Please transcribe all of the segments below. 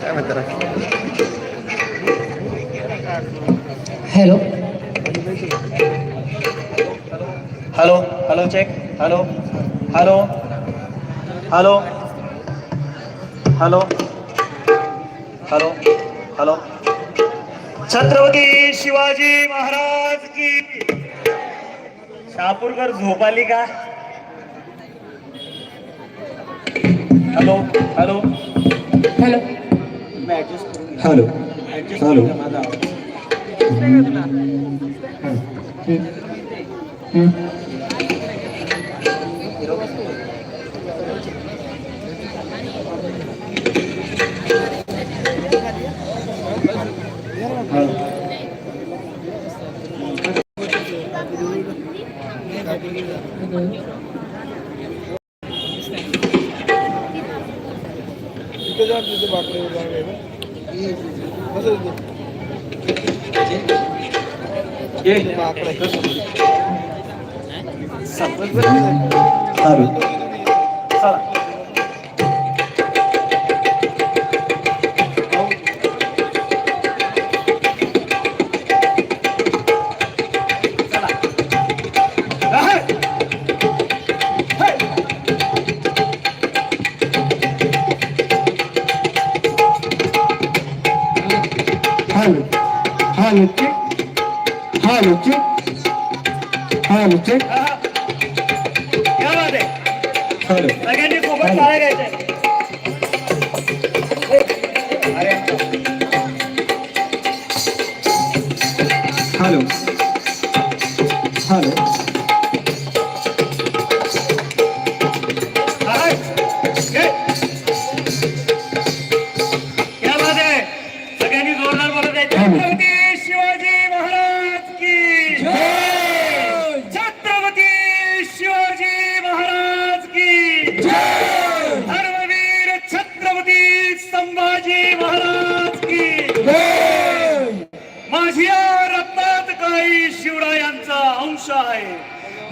काय म्हणतात hello hello hello check hello hello hello hello hello hello Chhatrapati Shivaji Maharaj की शहापूरकर झोप आली का hello hello hello. Hello hello. माझा आवाज. ये. Hello hello check hello check hello check अहं. क्या बात आहे हॅलो सगळ्यांनी सोबत टाळ्या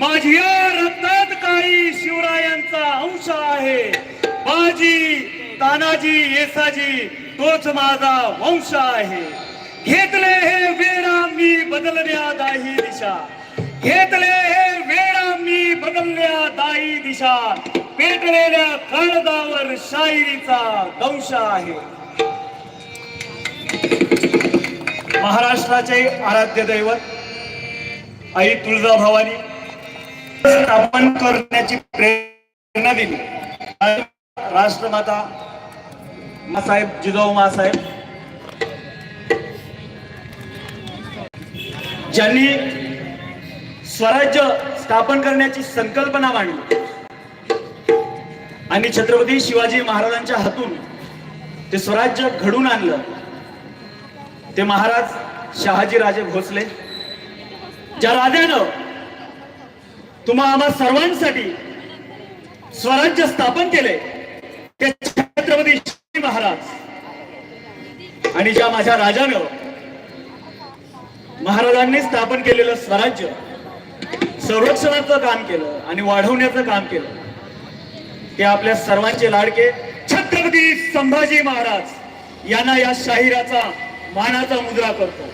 माझी रक्तात काही शिवरायांचा अंश आहे. बाजी तानाजी येसाजी तोच माझा वंश आहे. घेतले हे वेळा मी बदलल्या दाही दिशा. घेतले हे वेळा मी बदलल्या दाही दिशा. पेटलेल्या काळजावर शायरीचा दंश आहे. महाराष्ट्राचे आराध्य दैवत आई तुळजा भवानी स्थापन करण्याची प्रेरणा दिली. राष्ट्रमाता मासाहेब जिजाऊ मासाहेब ज्यांनी स्वराज्य स्थापन करण्याची संकल्पना मांडली. आणि छत्रपती शिवाजी महाराजांच्या हातून ते स्वराज्य घडून आणलं. ते महाराज शहाजी राजे भोसले. ज्या राजानं तुम्हा आम्हा सर्वांसाठी स्वराज्य स्थापन केले ते छत्रपती शिवाजी महाराज आणि ज्या माझ्या राजानं महाराजांनी स्थापन केलेलं स्वराज्य संरक्षणाचं काम केलं आणि वाढवण्याचं काम केलं ते आपल्या सर्वांचे लाडके छत्रपती संभाजी महाराज यांना या शाहिराचा मानाचा मुद्रा करतो.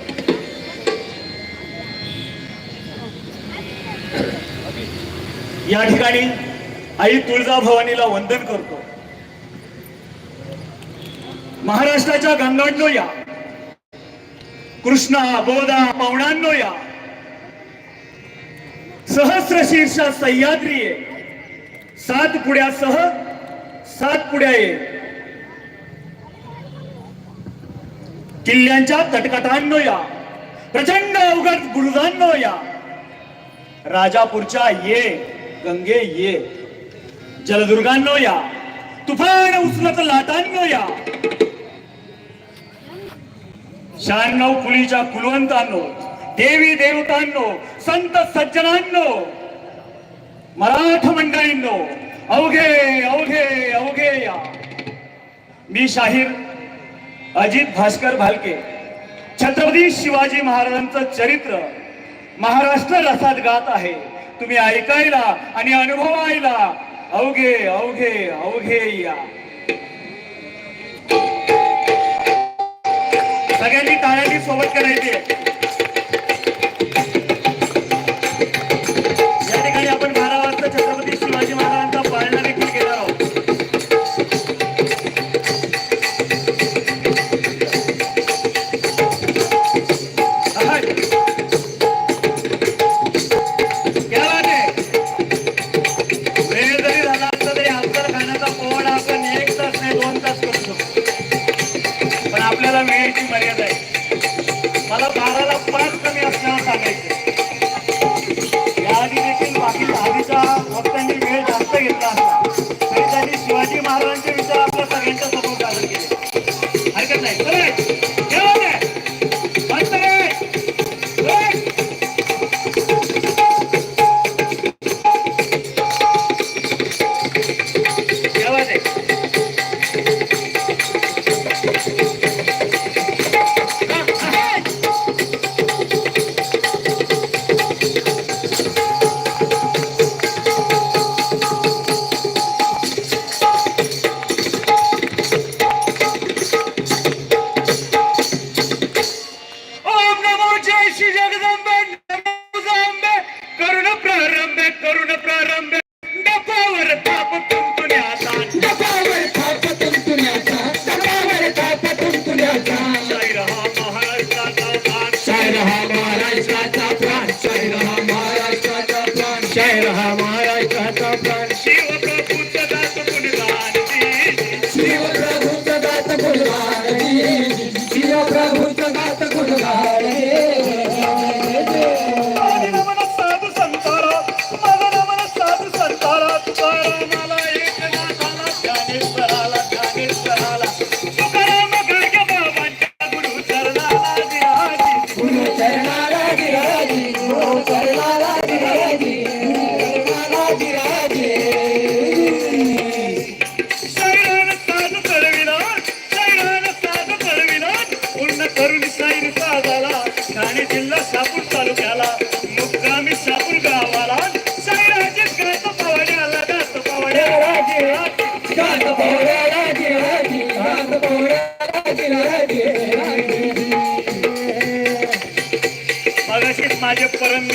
या ठिकाणी आई तुळजाभवानीला वंदन करतो. महाराष्ट्राच्या गंगांडो या. कृष्णा बोधा पवणांनो या. सहस्र शीर्षा सह्याद्री ये. सात पुड्यासह सात पुड्या ये. किल्ल्यांच्या तटकटांनो या. प्रचंड अवघड बुरुजांनो या. राजापूरच्या ये. गंगे ये. जलदुर्गांनो या. तुफान उचलत लाटांनो या. शहाण्णव कुलीच्या कुलवंतांनो देवी देवतांनो संत सज्जनांनो मराठ मंडळींनो अवघे अवघे अवघे या. मी शाहीर अजित भास्कर भालके छत्रपती शिवाजी महाराजांचं चरित्र महाराष्ट्र रसात गात आहे. तुम्ही ऐकायला आणि अनुभवायला. अवघे अवघे अवघे या. सगळ्यांनी टाळ्यांनी सोबत करायची.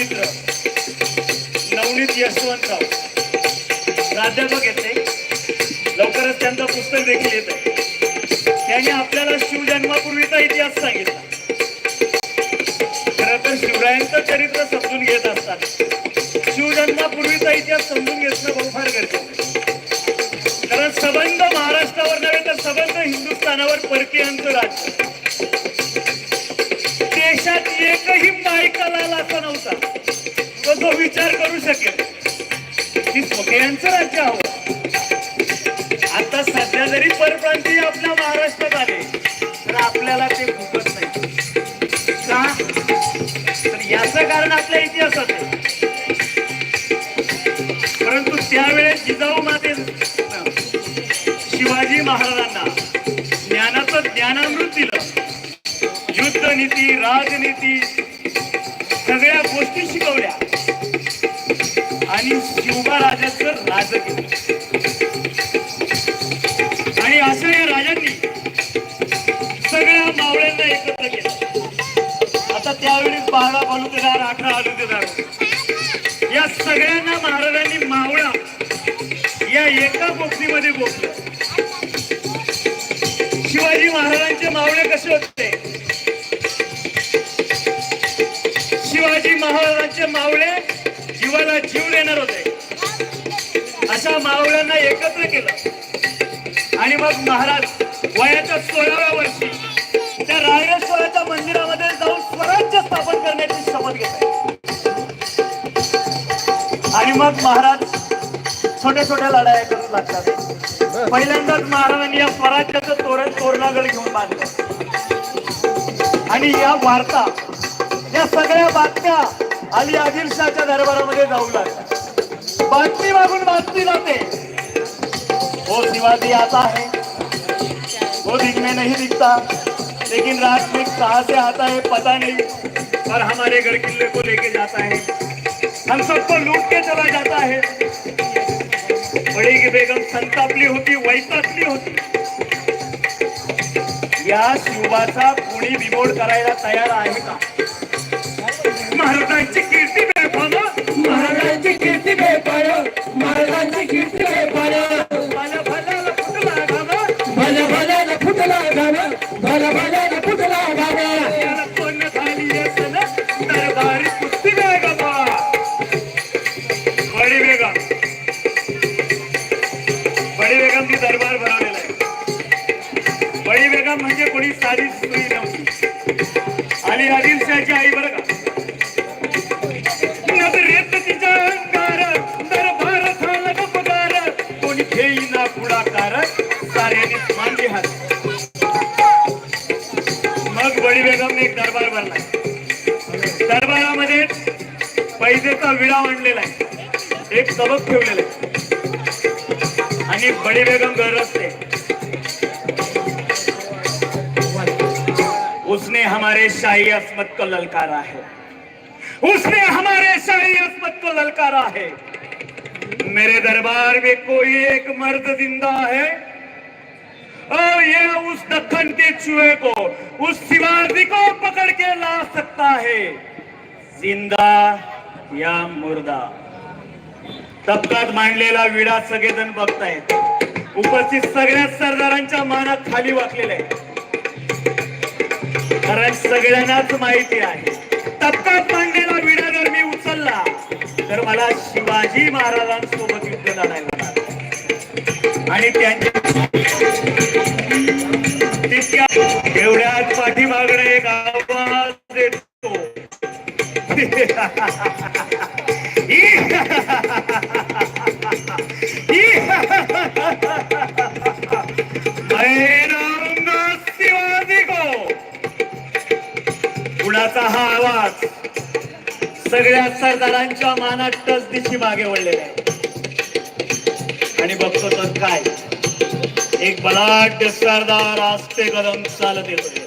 मित्र नवनीत यशवंतराव प्राध्यापक येते लवकरच त्यांचं पुस्तक देखील येत आहे त्यांनी आपल्याला शिवजन्मापूर्वीचा इतिहास सांगितला. खरं तर शिवरायांचं चरित्र समजून घेत असतात शिवजन्मापूर्वीचा इतिहास समजून घेतलं बहु फार गरजेचं कारण सबंध महाराष्ट्रावर नव्हे तर सबंध हिंदुस्थानावर परकीयांचं राज्य. तो विचार करू शकेल. की स्वकीयांचं राज्य हवं. आता सध्या जरी परप्रांतीय आपल्या महाराष्ट्रात आले तर आपल्याला ते फुकत नाही. का? तर याचं कारण आपल्या इतिहासात आहे. परंतु त्यावेळेस जिजाऊ माते शिवाजी महाराजांना ज्ञानाचं ज्ञानामृत दिलं. युद्ध नीती राजनीती केलं. आणि असं या राजांनी सगळ्या मावळ्यांना एकत्र केलं. आता त्यावेळी बारा बलुतेदार अठरा आलुतेदार या सगळ्यांना महाराजांनी मावळा या एका गोष्टीमध्ये गोठलं. शिवाजी महाराजांचे मावळे कसे होते? शिवाजी महाराजांचे मावळे जीवाला जीव देणार होते. अशा मावळ्यांना एकत्र केलं. आणि मग महाराज वयाच्या सोळाव्या वर्षी त्या रायरेश्वराच्या मंदिरामध्ये जाऊन स्वराज्य स्थापन करण्याची शपथ घेत आणि मग महाराज छोट्या छोट्या लढाया करू लागतात. पहिल्यांदाच महाराजांनी या स्वराज्याचं तोरण तोरणागड घेऊन बांधलं. आणि या वार्ता या सगळ्या बातम्या अली आदिलशाच्या दरबारामध्ये जाऊ लागल्या. बातमी मागून बातमी जाते हो शिवाजी आता आहे में नहीं दिखता, लेकिन रात में कहाँ से आता है पता नहीं और हमारे गढ़ किले को लेके जाता है। हम सबको लूट के चला जाता है। बड़ी की बेगम संतापली होती, वैतापली होती। या शिवाचा कोणी बिमोड करायला तयार आहे का? महाराजांची कीर्ती कीर्ती आहे. एक सबक बडी बेगम रस्ते. उसने हमारे शाही अस्मत को ललकारा है. उसने हमारे शाही अस्मत को ललकारा है. मेरे दरबार में कोई एक मर्द ज़िंदा है. और ये उस दखन के चूहे को, उस शिवाजी को पकड़ के ला सकता है. ज़िंदा या मुर्दा. तबकात मांडलेला विडा सगळेजण बघतायत. उपस्थित सगळ्या सरदारांच्या मानात खाली वाकलेले आहे कारण सगळ्यांनाच माहिती आहे. तबकात मांडलेला विडा जर मी उचलला तर मला शिवाजी महाराजांसोबत युद्ध लढायला लागणार आणि त्यांच्या तितक्या एवढ्याच पाठी मागणे कुणाचा हा आवाज सगळ्या सरदारांच्या मानात टच दिशी मागे वळलेला आहे. आणि बघतो तर काय? एक बलाढ्य सरदार आस्ते कदम चालत येतोय.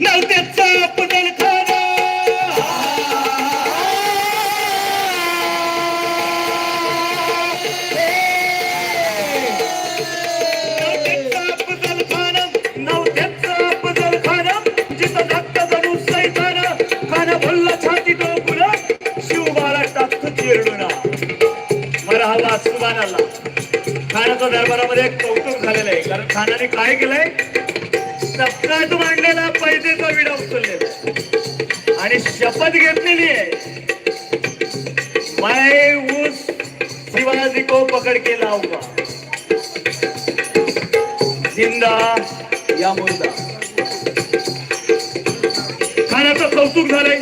नवत्याचा खानाच्या दरबारामध्ये एक कौतुक झालेलं आहे. कारण खानाने काय केलंय? सप्ताहात मांडलेला पैसेचा विडा उचललेला आणि शपथ घेतलेली आहे. मैं उस शिवाजी को पकड़ के लाऊंगा. जिंदा या मुर्दा. खानाचं कौतुक झालंय.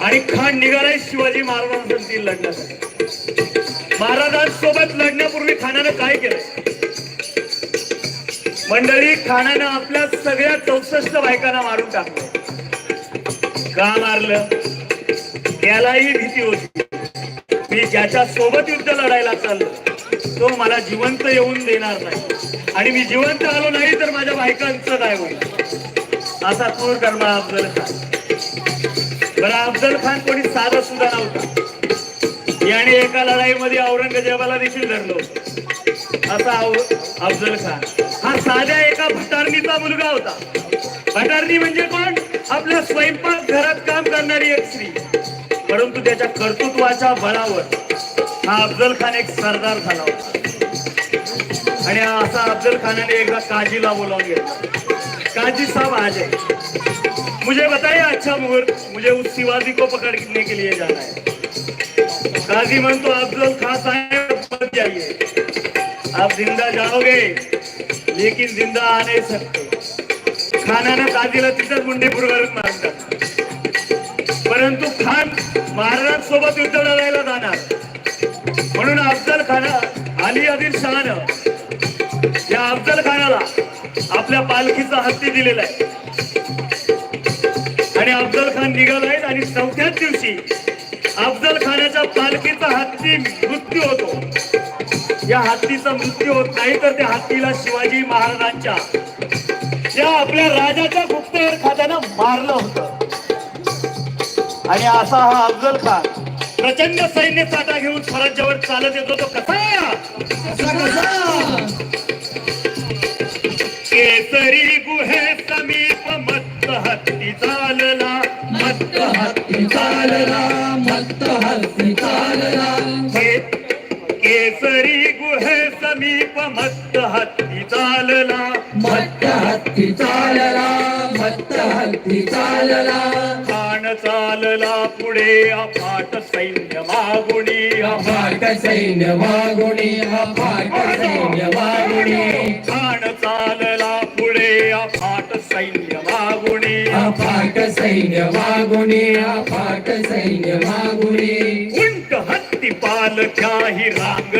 आणि खान निघालाय शिवाजी महाराजांसाठी लढण्यासाठी महाराजांसोबत लढण्यापूर्वी खानानं काय केलं? मंडळी खानानं आपल्या सगळ्या चौसष्ट बायकांना मारून टाकलं. का मारलं? त्यालाही भीती होती. मी ज्याच्या सोबत युद्ध लढायला चाललो तो मला जिवंत येऊन देणार नाही. आणि मी जिवंत आलो नाही तर माझ्या बायकांचं काय होईल? असा तूर कर्मा अफजल खान. बरं अफजल खान कोणी साधा सुद्धा नव्हता. याने एका लढाईमध्ये औरंगजेबाला देखील धरलो. असा अफजल खान. हा साध्या एका भटारणीचा मुलगा होता. भटारणी म्हणजे कोण? आपल्या स्वयंपाक घरात काम करणारी एक स्त्री. परंतु त्याच्या कर्तृत्वाच्या बळावर हा अफजल खान एक सरदार झाला होता. आणि असा अफजल खानाने एकदा काजीला बोलावून घेतला. काजी साहब आज जाए मुझे बताइए अच्छा मुहूर्त मुझे उस शिवाजी को पकड़ने के लिए जाना है. काजी आप लोग खान साहेब मत जाइए. आप जिंदा जाओगे लेकिन जिंदा आ नहीं सकते। खानानं काजीला तिथं मुंडेपूरवरून मारून मारतात परंतु खान महाराज सोबत युद्ध लढायला जाणार। म्हणून अफजल खाना अली आदिल शहानं या अफजल खानाला आपल्या पालखीचा हत्ती दिलेला आहे. आणि अफजल खान निघालाय आणि चौथ्याच दिवशी अफजल खान खानाच्या पालखीचा हत्ती मृत्यू होतो. या हत्तीचा मृत्यू होत नाही तर त्या हत्तीला शिवाजी महाराजांच्या त्या आपल्या राजाच्या गुप्तहेर खात्यानं मारलं होतं. आणि असा हा अफजल खान प्रचंड सैन्य साठा घेऊन स्वराज्यावर चालत येतो. तो कसा केसरी गुहे समीप मत्त हत्ती चालला मत्त हत्ती चालला मत्त हत्ती समीप मत्त हत्ती चालला. मत्त हत्ती चालला मत्त हत्ती चालला. खान चालला पुढे अफाट सैन्य मागुणी. अफाट सैन्य वागुणी अफाट सैन्य वागुणी खान चालला पुढे अफाट सैन्य मागुणी. अफाट सैन्य वागुणी अफाट सैन्य वागुणी उंट हत्ती पालख्याही रांग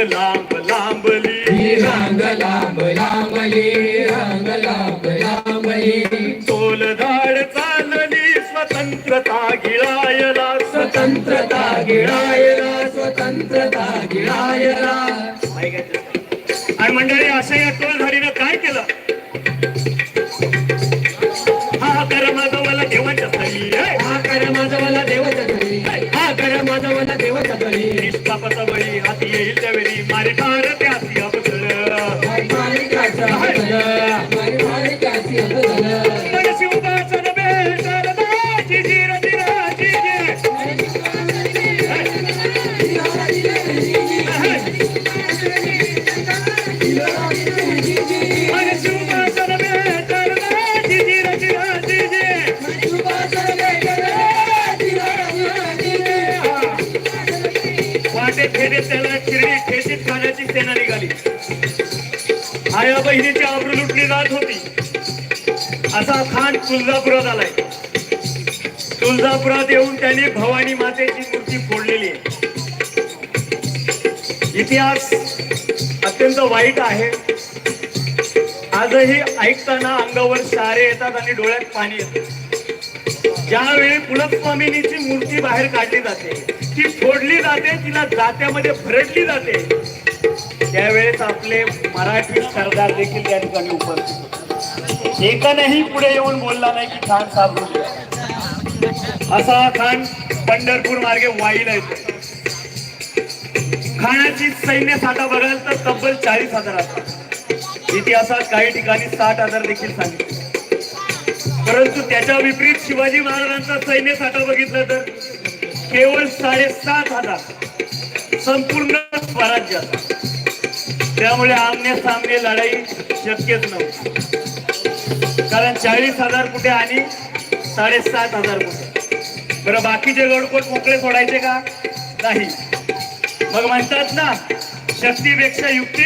गिळायला स्वतंत्रता गिळायला आणि मंडळी असं या टोल टोळधारीनं काय केलं? हा कर माझा मला देवाच्या हा कर माझा मला देवाच्या निघाली. आया बहिणीची आबरू लुटली जात होती. असा खान तुळजापुरात आलाय. तुळजापुरात येऊन त्याने भवानी मातेची मूर्ती फोडलेली आहे. इतिहास अत्यंत वाईट आहे. आजही ऐकताना अंगावर सारे येतात आणि डोळ्यात पाणी येतं. ज्यावेळी कुलस्वामिनीची मूर्ती बाहेर काढली जाते ती फोडली जाते तिला जात्यामध्ये भरडली जाते. त्यावेळेस आपले मराठी सरदार देखील त्या ठिकाणी उपस्थित एकानेही पुढे येऊन बोलला नाही की खान साबरू असा हा खान पंढरपूर मार्गे वाईला येतो. खानाची सैन्य साठा बघाल तर तब्बल चाळीस हजार असतात. इतिहासात काही ठिकाणी साठ हजार देखील सांगितले. परंतु त्याच्या विपरीत शिवाजी महाराजांचा सैन्य साठा बघितलं तर केवळ साडेसात हजार संपूर्ण स्वराज्याचा त्यामुळे आमने सामने लढाई शक्यच नव्हती. कारण चाळीस हजार कुठे आणि साडेसात हजार कुठे? बरं बाकीचे गडकोट मोकळे सोडायचे का? नाही. मग म्हणतात ना शक्तीपेक्षा युक्ती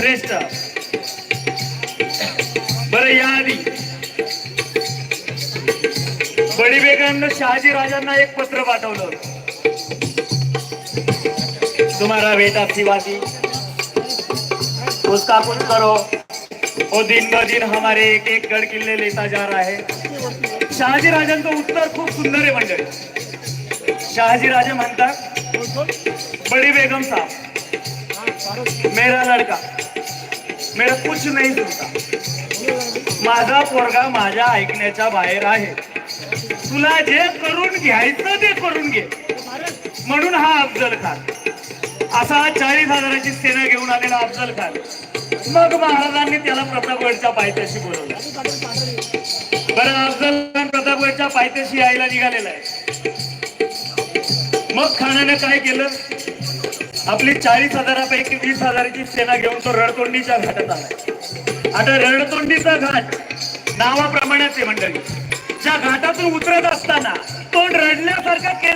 श्रेष्ठ. बरं याआधी आधी बेगमनं शहाजी राजांना एक पत्र पाठवलं तुम्हाला भेटा शिवाजी. उसका कुछ करो। वो दिन ब दिन हमारे एक एक गड किल्ले लेता जा रहा है। शहाजी राजांचं उत्तर खूप सुंदर आहे मंडळी। शहाजी राजा म्हणतात बड़ी बेगम साहब मेरा लड़का मेरा कुछ नहीं सुनता। माझा पोरगा माझ्या ऐकण्याच्या बाहेर आहे। तुला जे करून घ्यायचं ते करून घे। म्हणून हा अफजल खान। असा चाळीस हजाराची सेना घेऊन आलेला अफजल खान. मग महाराजांनी त्याला प्रतापगडच्या पायथ्याशी बोलवलं. बरं अफजल खान प्रतापगडच्या पायथ्याशी यायला निघालेला आहे. मग खानाने काय केलं? आपली चाळीस हजारापैकी वीस हजाराची सेना घेऊन तो रणतोंडीच्या घाटात आला आता रणतोंडीचा घाट नावाप्रमाणेच आहे मंडळी. ज्या घाटातून उतरत असताना तो रडल्यासारखा केला